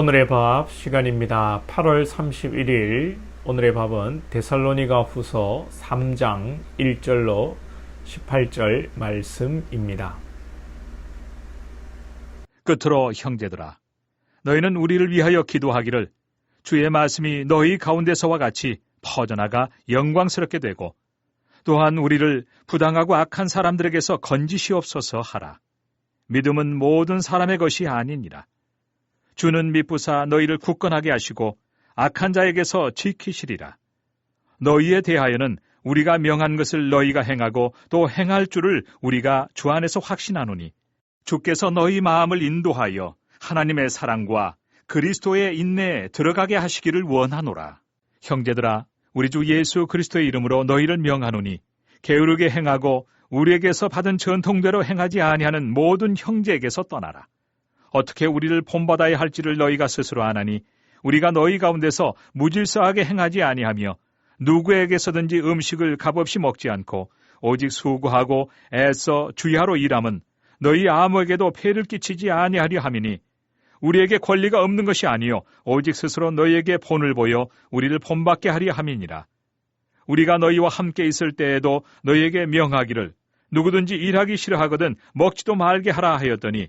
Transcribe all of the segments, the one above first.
오늘의 밥 시간입니다. 8월 31일 오늘의 밥은 데살로니가 후서 3장 1절로 18절 말씀입니다. 끝으로 형제들아 너희는 우리를 위하여 기도하기를 주의 말씀이 너희 가운데서와 같이 퍼져나가 영광스럽게 되고 또한 우리를 부당하고 악한 사람들에게서 건지시옵소서 하라. 믿음은 모든 사람의 것이 아니니라. 주는 미쁘사 너희를 굳건하게 하시고 악한 자에게서 지키시리라. 너희에 대하여는 우리가 명한 것을 너희가 행하고 또 행할 줄을 우리가 주 안에서 확신하노니 주께서 너희 마음을 인도하여 하나님의 사랑과 그리스도의 인내에 들어가게 하시기를 원하노라. 형제들아, 우리 주 예수 그리스도의 이름으로 너희를 명하노니 게으르게 행하고 우리에게서 받은 전통대로 행하지 아니하는 모든 형제에게서 떠나라. 어떻게 우리를 본받아야 할지를 너희가 스스로 아나니 우리가 너희 가운데서 무질서하게 행하지 아니하며 누구에게서든지 음식을 값없이 먹지 않고 오직 수고하고 애써 주야로 일함은 너희 아무에게도 폐를 끼치지 아니하려 함이니 우리에게 권리가 없는 것이 아니요 오직 스스로 너희에게 본을 보여 우리를 본받게 하려 함이니라. 우리가 너희와 함께 있을 때에도 너희에게 명하기를 누구든지 일하기 싫어하거든 먹지도 말게 하라 하였더니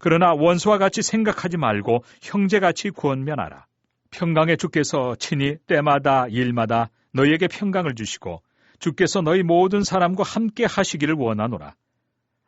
그러나 원수와 같이 생각하지 말고 형제같이 구원면하라. 평강의 주께서 친히 때마다 일마다 너희에게 평강을 주시고 주께서 너희 모든 사람과 함께 하시기를 원하노라.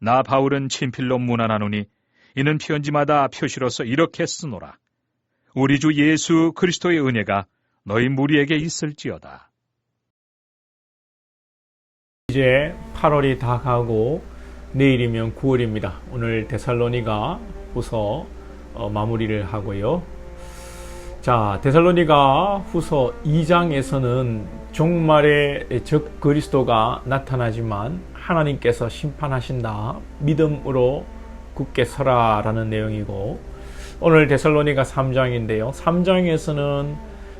나 바울은 친필로 문안하노니 이는 편지마다 표시로서 이렇게 쓰노라. 우리 주 예수 그리스도의 은혜가 너희 무리에게 있을지어다. 이제 8월이 다 가고 내일이면 9월입니다. 오늘 데살로니가 후서 어, 마무리를 하고요. 자, 데살로니가 후서 2장에서는 종말의 적 그리스도가 나타나지만 하나님께서 심판하신다. 믿음으로 굳게 서라라는 내용이고 오늘 데살로니가 3장인데요. 3장에서는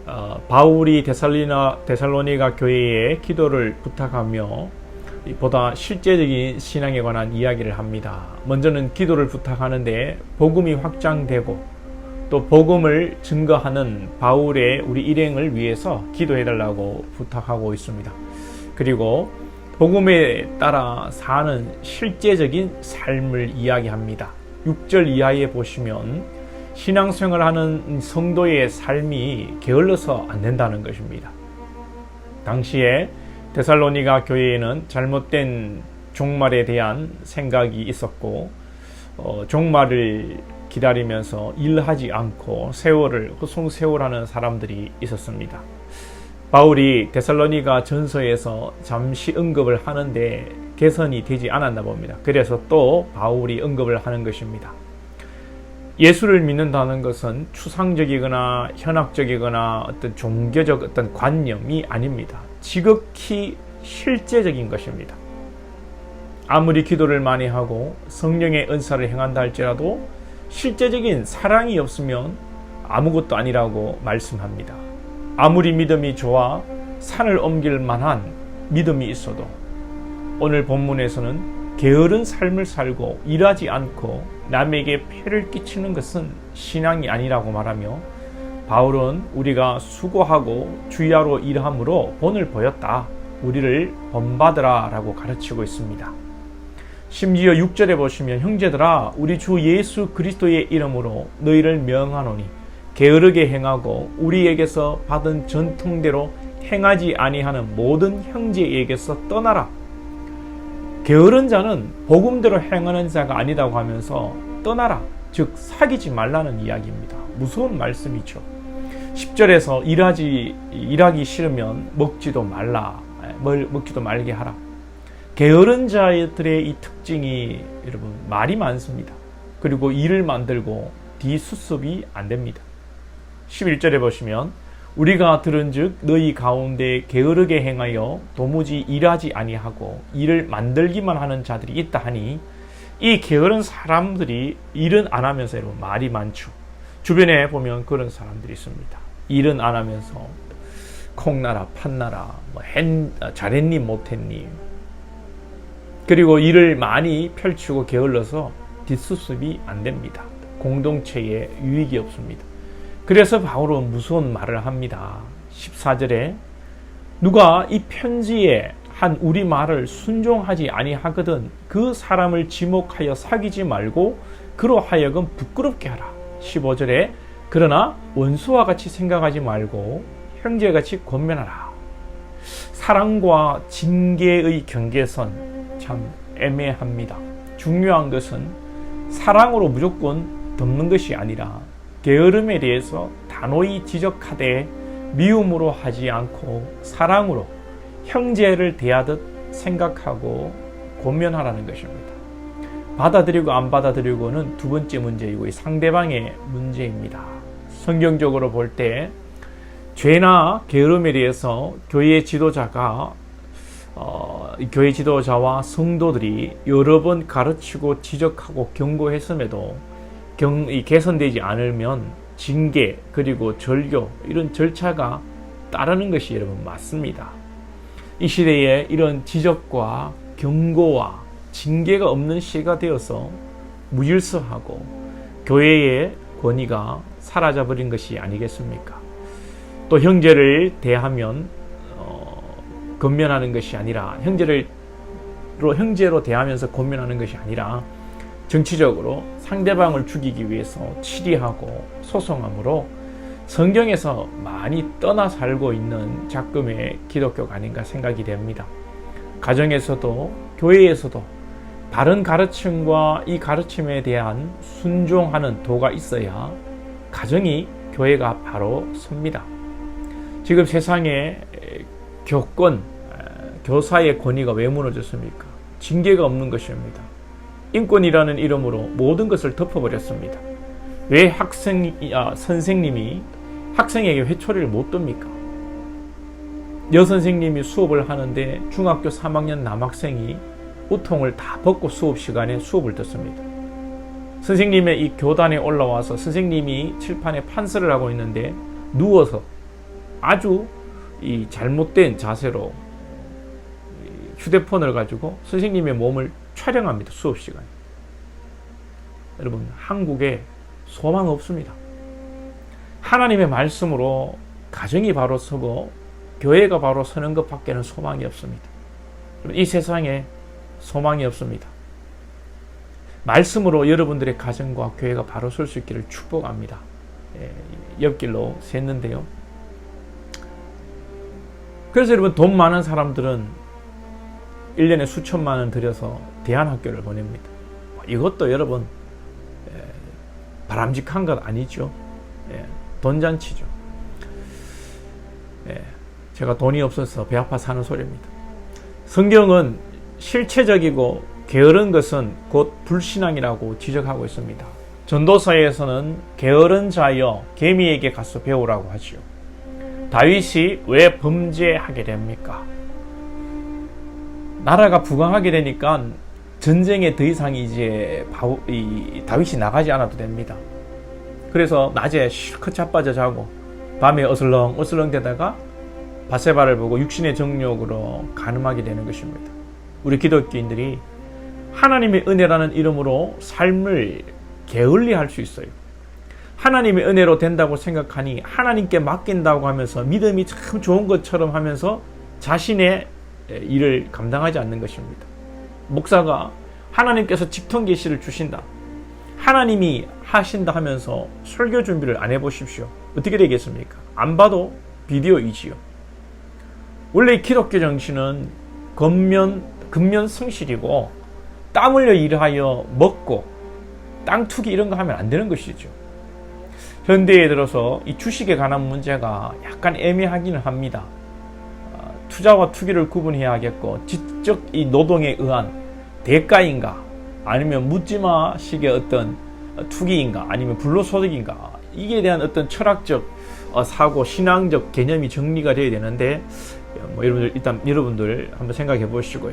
어, 바울이 데살로니가 교회에 기도를 부탁하며 보다 실제적인 신앙에 관한 이야기를 합니다. 먼저는 기도를 부탁하는데 복음이 확장되고 또 복음을 증거하는 바울의 우리 일행을 위해서 기도해달라고 부탁하고 있습니다. 그리고 복음에 따라 사는 실제적인 삶을 이야기합니다. 6절 이하에 보시면 신앙생활 하는 성도의 삶이 게을러서 안 된다는 것입니다. 당시에 데살로니가 교회에는 잘못된 종말에 대한 생각이 있었고 어, 종말을 기다리면서 일하지 않고 세월을 허송세월하는 사람들이 있었습니다. 바울이 데살로니가 전서에서 잠시 언급을 하는데 개선이 되지 않았나 봅니다. 그래서 또 바울이 언급을 하는 것입니다. 예수를 믿는다는 것은 추상적이거나 현학적이거나 어떤 종교적 어떤 관념이 아닙니다. 지극히 실제적인 것입니다. 아무리 기도를 많이 하고 성령의 은사를 행한다 할지라도 실제적인 사랑이 없으면 아무것도 아니라고 말씀합니다. 아무리 믿음이 좋아 산을 옮길 만한 믿음이 있어도 오늘 본문에서는 게으른 삶을 살고 일하지 않고 남에게 폐를 끼치는 것은 신앙이 아니라고 말하며 바울은 우리가 수고하고 주야로 일함으로 본을 보였다. 우리를 본받으라 라고 가르치고 있습니다. 심지어 6절에 보시면 형제들아 우리 주 예수 그리스도의 이름으로 너희를 명하노니 게으르게 행하고 우리에게서 받은 전통대로 행하지 아니하는 모든 형제에게서 떠나라. 게으른 자는 복음대로 행하는 자가 아니다고 하면서 떠나라. 즉 사귀지 말라는 이야기입니다. 무서운 말씀이죠. 10절에서 일하지 일하기 싫으면 먹지도 말라. 뭘 먹지도 말게 하라. 게으른 자들의 이 특징이 여러분 말이 많습니다. 그리고 일을 만들고 뒤수습이 안 됩니다. 11절에 보시면 우리가 들은즉 너희 가운데 게으르게 행하여 도무지 일하지 아니하고 일을 만들기만 하는 자들이 있다 하니 이 게으른 사람들이 일은 안 하면서 여러분 말이 많죠. 주변에 보면 그런 사람들이 있습니다. 일은 안 하면서 콩나라 판나라 뭐 했, 아, 잘했니 못했니 그리고 일을 많이 펼치고 게을러서 뒷수습이 안 됩니다. 공동체에 유익이 없습니다. 그래서 바울은 무서운 말을 합니다. 14절에 누가 이 편지에 한 우리 말을 순종하지 아니하거든 그 사람을 지목하여 사귀지 말고 그로 하여금 부끄럽게 하라. 15절에 그러나 원수와 같이 생각하지 말고 형제같이 권면하라. 사랑과 징계의 경계선 참 애매합니다. 중요한 것은 사랑으로 무조건 덮는 것이 아니라 게으름에 대해서 단호히 지적하되 미움으로 하지 않고 사랑으로 형제를 대하듯 생각하고 고면하라는 것입니다. 받아들이고 안 받아들이고는 두 번째 문제이고 상대방의 문제입니다. 성경적으로 볼 때 죄나 게으름에 대해서 교회 지도자가 어, 교회 지도자와 성도들이 여러 번 가르치고 지적하고 경고했음에도 경, 이 개선되지 않으면 징계 그리고 절교 이런 절차가 따르는 것이 여러분 맞습니다. 이 시대에 이런 지적과 경고와 징계가 없는 시가 되어서 무질서하고 교회의 권위가 사라져 버린 것이 아니겠습니까? 또 형제를 대하면 어, 건면하는 것이 아니라 형제를 형제로 대하면서 권면하는 것이 아니라 정치적으로 상대방을 죽이기 위해서 치리하고 소송함으로 성경에서 많이 떠나 살고 있는 작금의 기독교가 아닌가 생각이 됩니다. 가정에서도 교회에서도 바른 가르침과 이 가르침에 대한 순종하는 도가 있어야 가정이 교회가 바로 섭니다. 지금 세상에 교권, 교사의 권위가 왜 무너졌습니까? 징계가 없는 것입니다. 인권이라는 이름으로 모든 것을 덮어버렸습니다. 왜 학생, 아, 선생님이 학생에게 회초리를 못 듭니까? 여선생님이 수업을 하는데 중학교 3학년 남학생이 우통을 다 벗고 수업 시간에 수업을 듣습니다. 선생님의 이 교단에 올라와서 선생님이 칠판에 판서를 하고 있는데 누워서 아주 이 잘못된 자세로 휴대폰을 가지고 선생님의 몸을 촬영합니다. 수업 시간에. 여러분, 한국에 소망 없습니다. 하나님의 말씀으로 가정이 바로 서고 교회가 바로 서는 것밖에는 소망이 없습니다. 이 세상에 소망이 없습니다. 말씀으로 여러분들의 가정과 교회가 바로 설 수 있기를 축복합니다. 예, 옆길로 샜는데요. 그래서 여러분 돈 많은 사람들은 1년에 수천만 원 들여서 대안학교를 보냅니다. 이것도 여러분 예, 바람직한 것 아니죠. 예, 돈잔치죠. 예, 제가 돈이 없어서 배 아파 사는 소리입니다. 성경은 실체적이고 게으른 것은 곧 불신앙이라고 지적하고 있습니다. 전도서에서는 게으른 자여 개미에게 가서 배우라고 하지요. 다윗이 왜 범죄하게 됩니까? 나라가 부강하게 되니까 전쟁에 더 이상 이제 바우, 이, 다윗이 나가지 않아도 됩니다. 그래서 낮에 실컷 자빠져 자고 밤에 어슬렁 어슬렁 되다가 바세바를 보고 육신의 정욕으로 가늠하게 되는 것입니다. 우리 기독교인들이 하나님의 은혜라는 이름으로 삶을 게을리 할 수 있어요. 하나님의 은혜로 된다고 생각하니 하나님께 맡긴다고 하면서 믿음이 참 좋은 것처럼 하면서 자신의 일을 감당하지 않는 것입니다. 목사가 하나님께서 직통 계시를 주신다. 하나님이 하신다 하면서 설교 준비를 안 해보십시오. 어떻게 되겠습니까? 안 봐도 비디오이지요. 원래 기독교 정신은 겉면, 근면 성실이고 땀 흘려 일하여 먹고 땅 투기 이런 거 하면 안 되는 것이죠. 현대에 들어서 이 주식에 관한 문제가 약간 애매하기는 합니다. 투자와 투기를 구분해야겠고 지적 이 노동에 의한 대가인가 아니면 묻지마식의 어떤 투기인가 아니면 불로소득인가 이에 대한 어떤 철학적 어, 사고 신앙적 개념이 정리가 돼야 되는데 뭐 여러분들 일단 여러분들 한번 생각해 보시고요.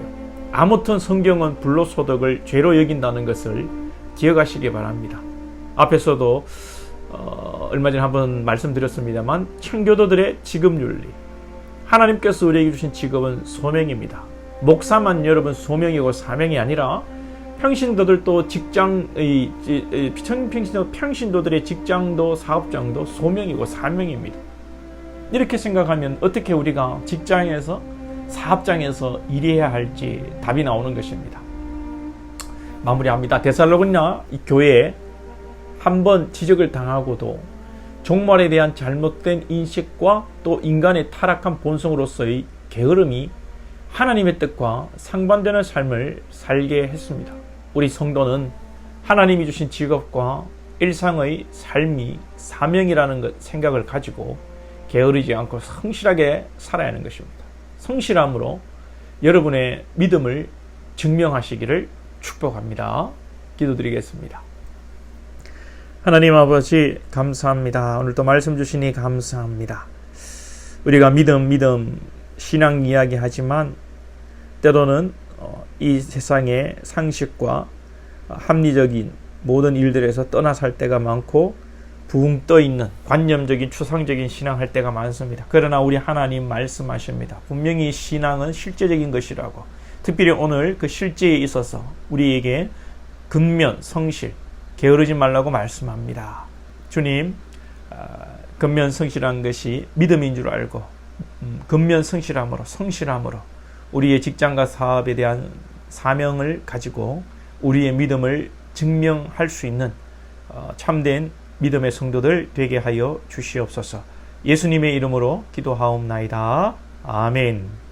아무튼 성경은 불로소득을 죄로 여긴다는 것을 기억하시기 바랍니다. 앞에서도 어, 얼마 전에 한번 말씀드렸습니다만 청교도들의 직업 윤리 하나님께서 우리에게 주신 직업은 소명입니다. 목사만 여러분 소명이고 사명이 아니라 평신도들도 직장의 평신도 평신도들의 직장도 사업장도 소명이고 사명입니다. 이렇게 생각하면 어떻게 우리가 직장에서 사업장에서 일해야 할지 답이 나오는 것입니다. 마무리합니다. 데살로군냐 이 교회에 한 번 지적을 당하고도 종말에 대한 잘못된 인식과 또 인간의 타락한 본성으로서의 게으름이 하나님의 뜻과 상반되는 삶을 살게 했습니다. 우리 성도는 하나님이 주신 직업과 일상의 삶이 사명이라는 것 생각을 가지고 게으르지 않고 성실하게 살아야 하는 것입니다. 성실함으로 여러분의 믿음을 증명하시기를 축복합니다. 기도드리겠습니다. 하나님 아버지 감사합니다. 오늘도 말씀 주시니 감사합니다. 우리가 믿음 믿음 신앙 이야기 하지만 때로는 어, 이 세상의 상식과 합리적인 모든 일들에서 떠나 살 때가 많고 붕 떠 있는 관념적인 추상적인 신앙 할 때가 많습니다. 그러나 우리 하나님 말씀하십니다. 분명히 신앙은 실제적인 것이라고. 특별히 오늘 그 실제에 있어서 우리에게 근면 성실 게으르지 말라고 말씀합니다. 주님, 근면 성실한 것이 믿음인 줄 알고 음, 근면 성실함으로 성실함으로 우리의 직장과 사업에 대한 사명을 가지고 우리의 믿음을 증명할 수 있는 어, 참된 믿음의 성도들 되게 하여 주시옵소서. 예수님의 이름으로 기도하옵나이다. 아멘.